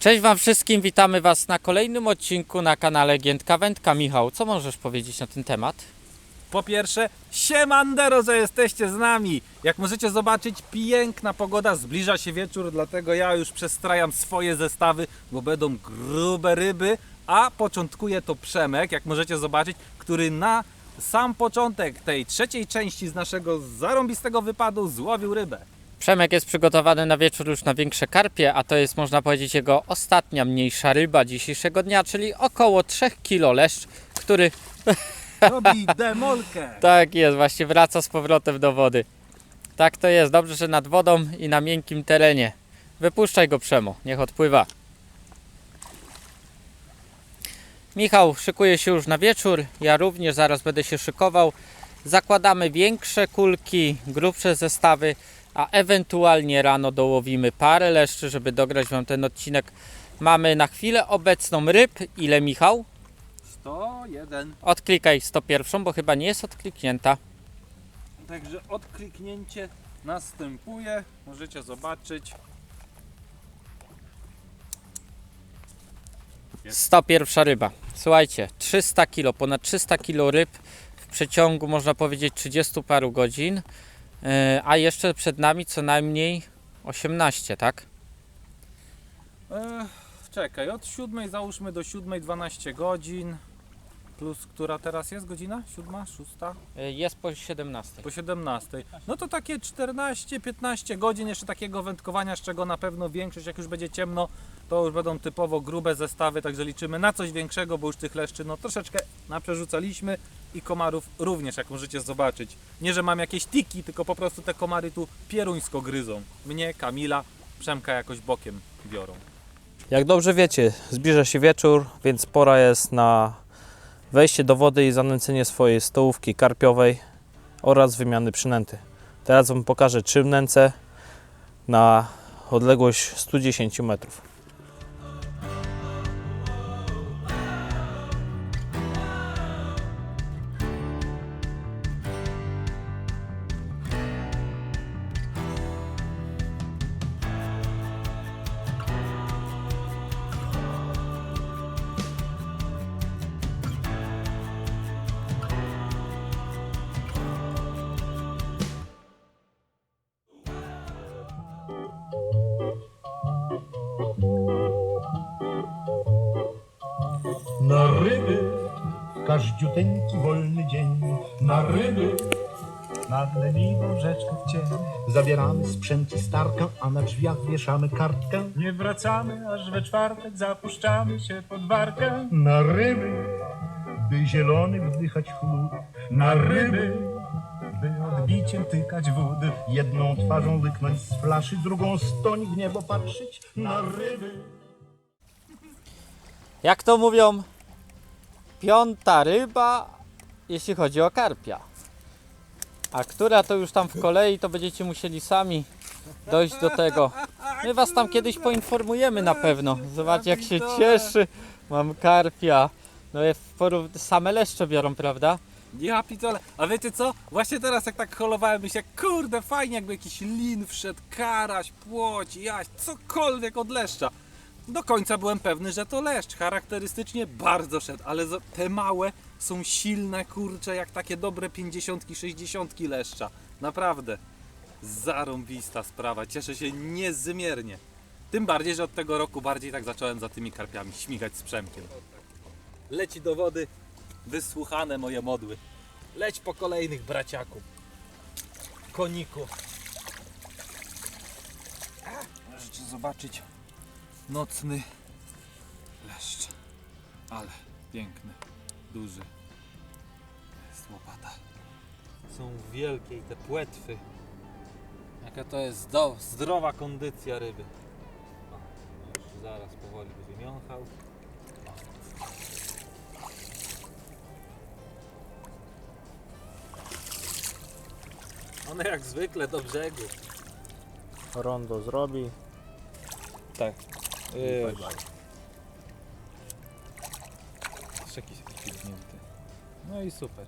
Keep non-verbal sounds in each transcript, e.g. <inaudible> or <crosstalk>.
Cześć Wam wszystkim, witamy Was na kolejnym odcinku na kanale Giętka Wędka. Michał, co możesz powiedzieć na ten temat? Po pierwsze, siemandero, że jesteście z nami. Jak możecie zobaczyć, piękna pogoda, zbliża się wieczór, dlatego ja już przestrajam swoje zestawy, bo będą grube ryby, a początkuje to Przemek, jak możecie zobaczyć, który na sam początek tej trzeciej części z naszego zarąbistego wypadu złowił rybę. Przemek jest przygotowany na wieczór już na większe karpie, a to jest można powiedzieć jego ostatnia mniejsza ryba dzisiejszego dnia, czyli około 3 kg leszcz, który <laughs> Robi demolkę. tak jest, właśnie wraca z powrotem do wody. Tak to jest, dobrze, że nad wodą i na miękkim terenie. Wypuszczaj go Przemo, niech odpływa. Michał szykuje się już na wieczór, ja również zaraz będę się szykował. Zakładamy większe kulki, grubsze zestawy, a ewentualnie rano dołowimy parę leszczy, żeby dograć Wam ten odcinek. Mamy na chwilę obecną ryb. Ile Michał? 101. Odklikaj 101, bo chyba nie jest odkliknięta. Także odkliknięcie następuje. Możecie zobaczyć. 101 ryba. Słuchajcie, 300 kg, ponad 300 kg ryb w przeciągu można powiedzieć 30 paru godzin, a jeszcze przed nami co najmniej 18, tak? E, czekaj, od 7 załóżmy do 7 12 godzin. Plus która teraz jest godzina? 7, 6? Yy, Jest po 17. Po 17. No to takie 14-15 godzin jeszcze takiego wędkowania, z czego na pewno większość, jak już będzie ciemno, to już będą typowo grube zestawy, także liczymy na coś większego, bo już tych leszczy no troszeczkę naprzerzucaliśmy i komarów również, jak możecie zobaczyć. Nie, że mam jakieś tiki, tylko po prostu te komary tu pieruńsko gryzą. Mnie, Kamila, Przemka jakoś bokiem biorą. Jak dobrze wiecie, zbliża się wieczór, więc pora jest na wejście do wody i zanęcenie swojej stołówki karpiowej oraz wymiany przynęty. Teraz Wam pokażę czym nęcę na odległość 110 metrów. Ryby. Każdziuteńki wolny dzień Na ryby. Nad leniwą rzeczkę w cień Zabieramy sprzęt i starkę, a na drzwiach wieszamy kartkę. Nie wracamy, aż we czwartek zapuszczamy się pod warkę. Na ryby, by zielony wdychać chłód. Na ryby, by odbiciem tykać wód. Jedną twarzą lyknąć z flaszy, drugą stoń w niebo patrzeć. Na ryby. Jak to mówią, piąta ryba, jeśli chodzi o karpia. A która to już tam w kolei, to będziecie musieli sami dojść do tego. My was tam kiedyś poinformujemy na pewno. Zobaczcie jak się cieszy. Mam karpia. No jest porów... same leszcze biorą, prawda? Ja pitole, a wiecie co? Właśnie teraz jak tak holowałem myślę, kurde fajnie jakby jakiś lin wszedł, karaś, płoć, jaś, cokolwiek od leszcza. Do końca byłem pewny, że to leszcz, charakterystycznie bardzo szedł, ale te małe są silne, kurcze, jak takie dobre 50 60 leszcza. Naprawdę. Zarąbista sprawa, cieszę się niezmiernie. Tym bardziej, że od tego roku bardziej tak zacząłem za tymi karpiami śmigać z Przemkiem. Leci do wody, wysłuchane moje modły. Leć po kolejnych braciaku. Koniku. Możecie zobaczyć nocny leszcz. Ale piękny, duży. Jest łopata. Są wielkie i te płetwy. Jaka to jest do, zdrowa kondycja ryby. O, już zaraz powoli będzie miąchał. One jak zwykle do brzegu. Rondo zrobi. Tak. Yy, Szczeki się kliknięte. No i super.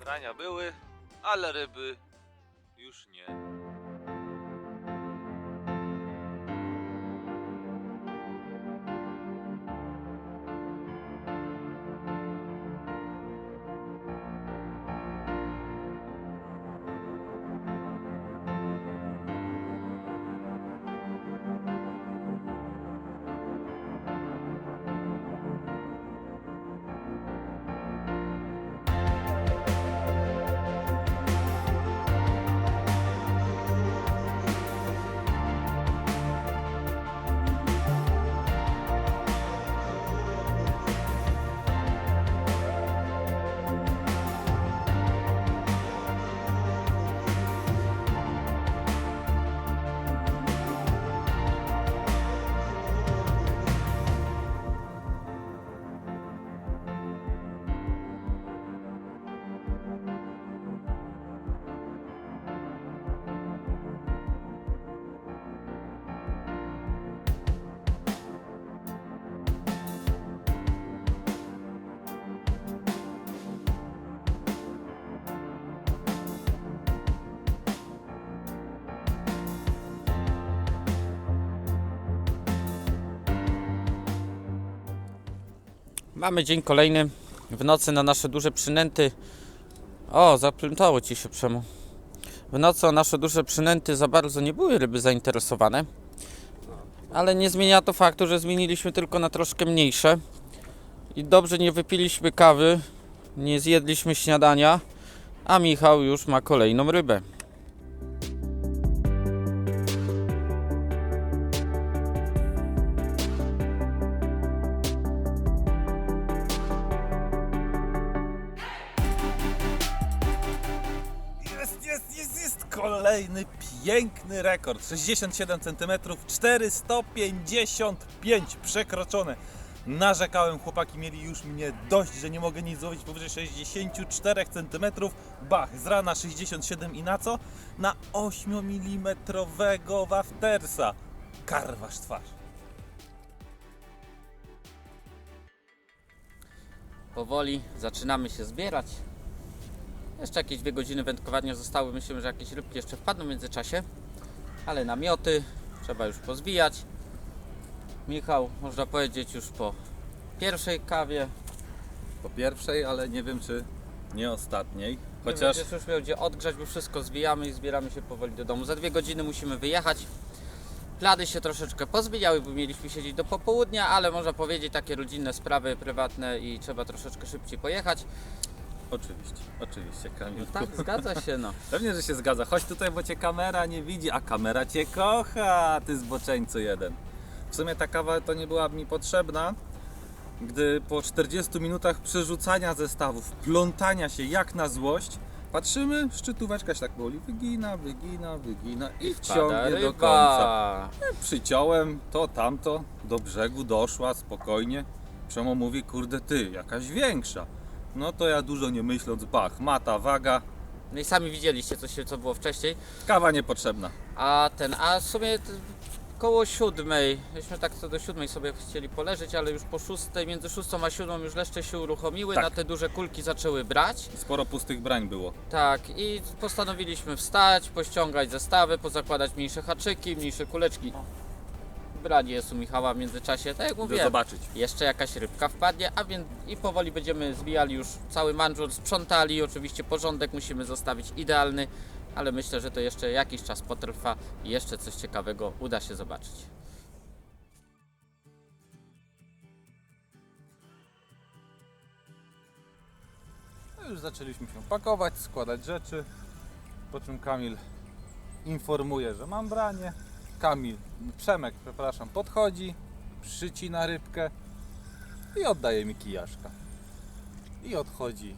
Brania były, ale ryby już nie. Mamy dzień kolejny. W nocy na nasze duże przynęty. O, zaplątało ci się przemu. W nocy o nasze duże przynęty za bardzo nie były ryby zainteresowane. Ale nie zmienia to faktu, że zmieniliśmy tylko na troszkę mniejsze. I dobrze nie wypiliśmy kawy, nie zjedliśmy śniadania, a Michał już ma kolejną rybę. Kolejny piękny rekord. 67 cm, 455 przekroczone. Narzekałem, chłopaki mieli już mnie dość, że nie mogę nic złowić powyżej 64 cm. Bach, z rana 67 i na co? Na 8 mm waftersa. Karwasz twarz. Powoli zaczynamy się zbierać. Jeszcze jakieś dwie godziny wędkowania zostały. Myślimy, że jakieś rybki jeszcze wpadną w międzyczasie. Ale namioty trzeba już pozwijać. Michał, można powiedzieć, już po pierwszej kawie. Po pierwszej, ale nie wiem czy nie ostatniej. Chociaż Chociaż już miał gdzie odgrzać, bo wszystko zwijamy i zbieramy się powoli do domu. Za dwie godziny musimy wyjechać. Plany się troszeczkę pozmieniały, bo mieliśmy siedzieć do popołudnia, ale można powiedzieć takie rodzinne sprawy prywatne i trzeba troszeczkę szybciej pojechać. Oczywiście, oczywiście, Kamil. Tak, zgadza się no. <laughs> Pewnie, że się zgadza. Chodź tutaj, bo cię kamera nie widzi, a kamera cię kocha, ty zboczeńcu jeden. W sumie ta kawa to nie była mi potrzebna, gdy po 40 minutach przerzucania zestawów, plątania się jak na złość, patrzymy, szczytóweczka się tak boli, wygina, wygina, wygina i Pada wciągnie do końca. Przyciąłem to, tamto, do brzegu doszła spokojnie. Przemo mówi, kurde ty, jakaś większa. No to ja dużo nie myśląc, bach, mata, waga, No i sami widzieliście co, się, co było wcześniej. kawa niepotrzebna. A ten, a w sumie t- koło siódmej, myśmy tak co do siódmej sobie chcieli poleżeć, ale już po szóstej, między szóstą a siódmą już leszcze się uruchomiły, Tak. na te duże kulki zaczęły brać. Sporo pustych brań było. Tak, i postanowiliśmy wstać, pościągać zestawy, pozakładać mniejsze haczyki, mniejsze kuleczki. Branie jest u Michała w międzyczasie, tak jak mówiłem. zobaczyć. Jeszcze jakaś rybka wpadnie, a więc i powoli będziemy zwijali już cały manżur, sprzątali, oczywiście porządek musimy zostawić idealny, ale myślę, że to jeszcze jakiś czas potrwa i jeszcze coś ciekawego uda się zobaczyć. No już zaczęliśmy się pakować, składać rzeczy. Po czym Kamil informuje, że mam branie. Kamil, Przemek, przepraszam, podchodzi, przycina rybkę i oddaje mi kijaszka. I odchodzi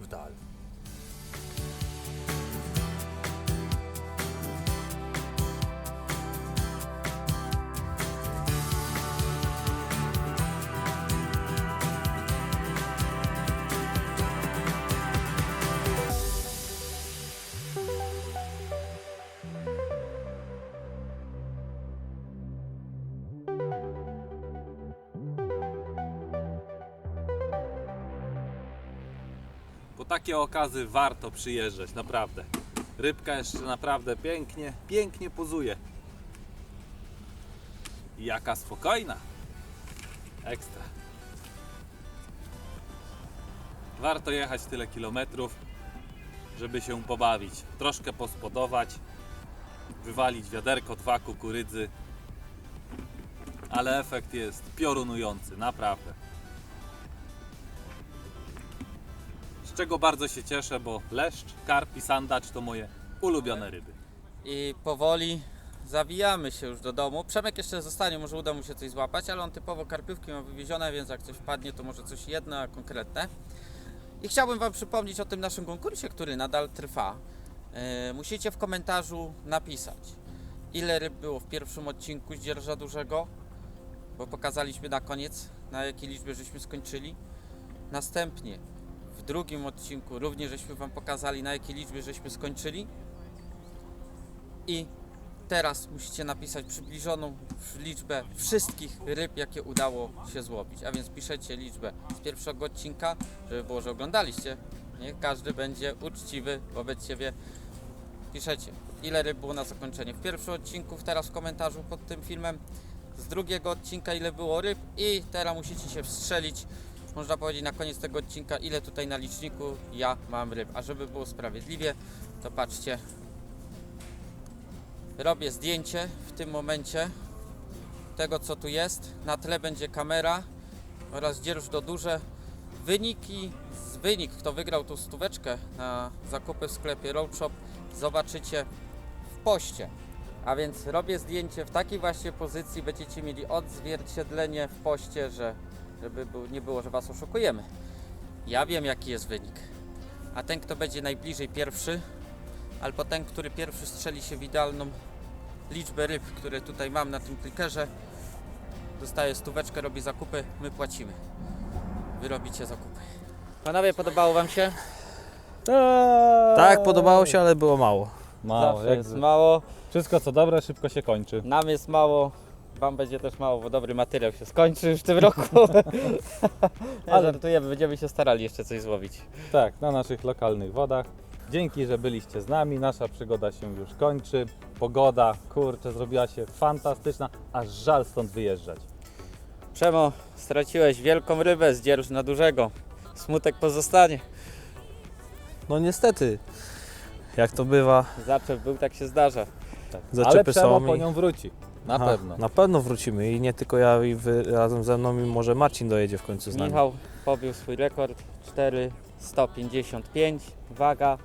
w dal. Takie okazy warto przyjeżdżać, naprawdę. Rybka jeszcze naprawdę pięknie, pięknie pozuje. Jaka spokojna. Ekstra. Warto jechać tyle kilometrów, żeby się pobawić. Troszkę pospodować, wywalić wiaderko, dwa kukurydzy. Ale efekt jest piorunujący, naprawdę. Z czego bardzo się cieszę, bo leszcz, karp i sandacz to moje ulubione ryby. I powoli zawijamy się już do domu. Przemek jeszcze zostanie, może uda mu się coś złapać, ale on typowo karpiówki ma wywiezione, więc jak coś wpadnie, to może coś jedno, a konkretne. I chciałbym Wam przypomnieć o tym naszym konkursie, który nadal trwa. E, musicie w komentarzu napisać, ile ryb było w pierwszym odcinku z dzierża dużego, bo pokazaliśmy na koniec, na jakiej liczbie żeśmy skończyli. Następnie drugim odcinku również żeśmy Wam pokazali, na jakiej liczbie żeśmy skończyli. I teraz musicie napisać przybliżoną liczbę wszystkich ryb, jakie udało się złowić. A więc piszecie liczbę z pierwszego odcinka, żeby było, że oglądaliście. Nie każdy będzie uczciwy wobec siebie. Piszecie, ile ryb było na zakończenie w pierwszym odcinku, teraz w komentarzu pod tym filmem. Z drugiego odcinka, ile było ryb. I teraz musicie się wstrzelić można powiedzieć na koniec tego odcinka, ile tutaj na liczniku ja mam ryb. A żeby było sprawiedliwie, to patrzcie. Robię zdjęcie w tym momencie tego, co tu jest. Na tle będzie kamera oraz dzierż do duże. Wyniki, wynik, kto wygrał tą stóweczkę na zakupy w sklepie Road Shop, zobaczycie w poście. A więc robię zdjęcie w takiej właśnie pozycji, będziecie mieli odzwierciedlenie w poście, że żeby nie było, że Was oszukujemy. Ja wiem jaki jest wynik. A ten, kto będzie najbliżej pierwszy, albo ten, który pierwszy strzeli się w idealną liczbę ryb, które tutaj mam na tym klikerze, dostaje stóweczkę, robi zakupy, my płacimy. Wy robicie zakupy. Panowie, podobało Wam się? Tak, podobało się, ale było mało. Mało, Zawsze jak jest mało. Wszystko co dobre szybko się kończy. Nam jest mało, wam będzie też mało, bo dobry materiał się skończy już w tym roku. <laughs> Ale żartujemy, będziemy się starali jeszcze coś złowić. Tak, na naszych lokalnych wodach. Dzięki, że byliście z nami. Nasza przygoda się już kończy. Pogoda, kurczę, zrobiła się fantastyczna, aż żal stąd wyjeżdżać. Przemo, straciłeś wielką rybę, zdzierż na dużego. Smutek pozostanie. No niestety, jak to bywa, Zaczep był, tak się zdarza. Tak. Zaczepy Ale Przemo są po i- nią wróci. Na Aha, pewno. Na pewno wrócimy i nie tylko ja i wy razem ze mną i może Marcin dojedzie w końcu z nami. Michał pobił swój rekord 4,155, waga,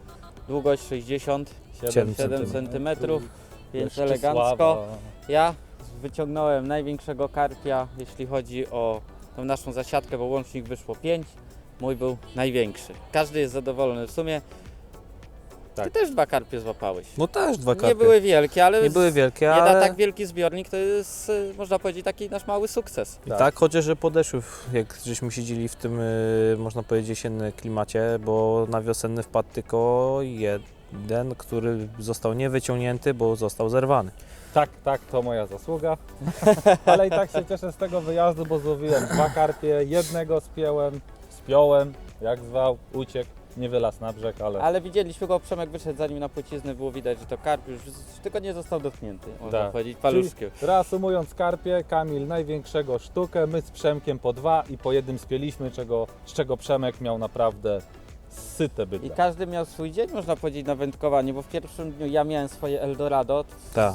długość 60, Siedem 7 centymetrów. cm, więc Jeszcze elegancko. słabo. Ja wyciągnąłem największego karpia, jeśli chodzi o tą naszą zasiadkę, bo łącznik wyszło 5. Mój był największy. Każdy jest zadowolony. W sumie ty Tak. też dwa karpie złapałeś. No też dwa karpie. Nie były wielkie, ale Nie były wielkie, nie tak wielki zbiornik to jest, y, można powiedzieć, taki nasz mały sukces. I tak, chociaż że podeszły, jak żeśmy siedzieli w tym, y, można powiedzieć, jesiennym klimacie, bo na wiosenny wpadł tylko jeden, który został niewyciągnięty, bo został zerwany. Tak, tak, to moja zasługa. <laughs> Ale i tak się cieszę z tego wyjazdu, bo złowiłem dwa karpie. Jednego spięłem, spiąłem, jak zwał, uciekł. Nie wylazł na brzeg, ale Ale widzieliśmy go, Przemek wyszedł zanim na płciznę, było widać, że to karp już tylko nie został dotknięty, można Tak. powiedzieć, paluszkiem. Reasumując karpie, Kamil największego sztukę, my z Przemkiem po dwa i po jednym spieliśmy, czego, z czego Przemek miał naprawdę syte I bydle. każdy miał swój dzień, można powiedzieć, na wędkowanie, bo w pierwszym dniu ja miałem swoje Eldorado, Tak.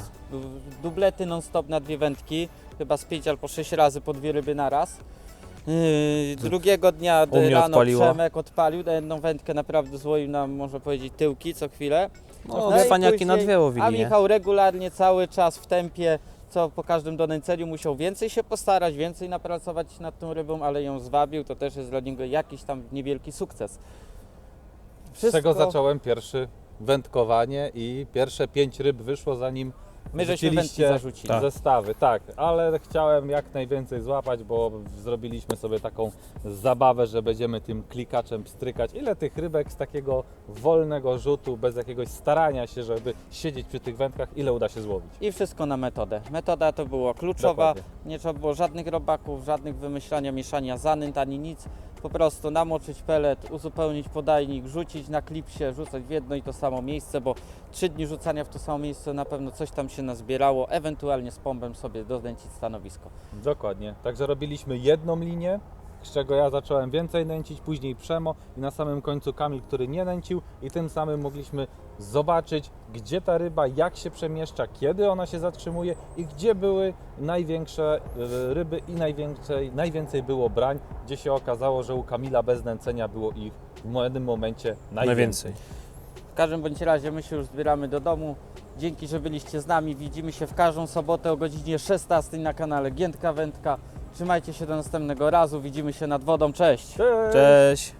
dublety non-stop na dwie wędki, chyba z pięć albo sześć razy po dwie ryby na raz. Yy, drugiego dnia U mnie rano odpaliło. Przemek odpalił, na jedną wędkę naprawdę złoił nam, można powiedzieć, tyłki co chwilę. No, No i cwaniaki na dwie A łowili, nie? Michał regularnie cały czas w tempie, co po każdym donęceniu musiał więcej się postarać, więcej napracować nad tą rybą, ale ją zwabił, to też jest dla niego jakiś tam niewielki sukces. Z czego zacząłem pierwszy wędkowanie i pierwsze pięć ryb wyszło zanim My żeśmy wędki rzuciliście zarzucili. Tak. zestawy, tak, ale chciałem jak najwięcej złapać, bo zrobiliśmy sobie taką zabawę, że będziemy tym klikaczem pstrykać. Ile tych rybek z takiego wolnego rzutu, bez jakiegoś starania się, żeby siedzieć przy tych wędkach, ile uda się złowić? I wszystko na metodę. Metoda to była kluczowa, Dokładnie. Nie trzeba było żadnych robaków, żadnych wymyślania, mieszania zanęt ani nic. Po prostu namoczyć pelet, uzupełnić podajnik, rzucić na klipsie, rzucać w jedno i to samo miejsce, bo trzy dni rzucania w to samo miejsce na pewno coś tam się nazbierało, ewentualnie z pompem sobie dodęcić stanowisko. Dokładnie. Także robiliśmy jedną linię, z czego ja zacząłem więcej nęcić, później Przemo i na samym końcu Kamil, który nie nęcił i tym samym mogliśmy zobaczyć, gdzie ta ryba, jak się przemieszcza, kiedy ona się zatrzymuje i gdzie były największe e, ryby i najwięcej, najwięcej było brań, gdzie się okazało, że u Kamila bez nęcenia było ich w jednym momencie najwięcej. Najwięcej. W każdym bądź razie my się już zbieramy do domu. Dzięki, że byliście z nami. Widzimy się w każdą sobotę o godzinie 16 na kanale Giętka Wędka. Trzymajcie się do następnego razu. Widzimy się nad wodą. Cześć! Cześć!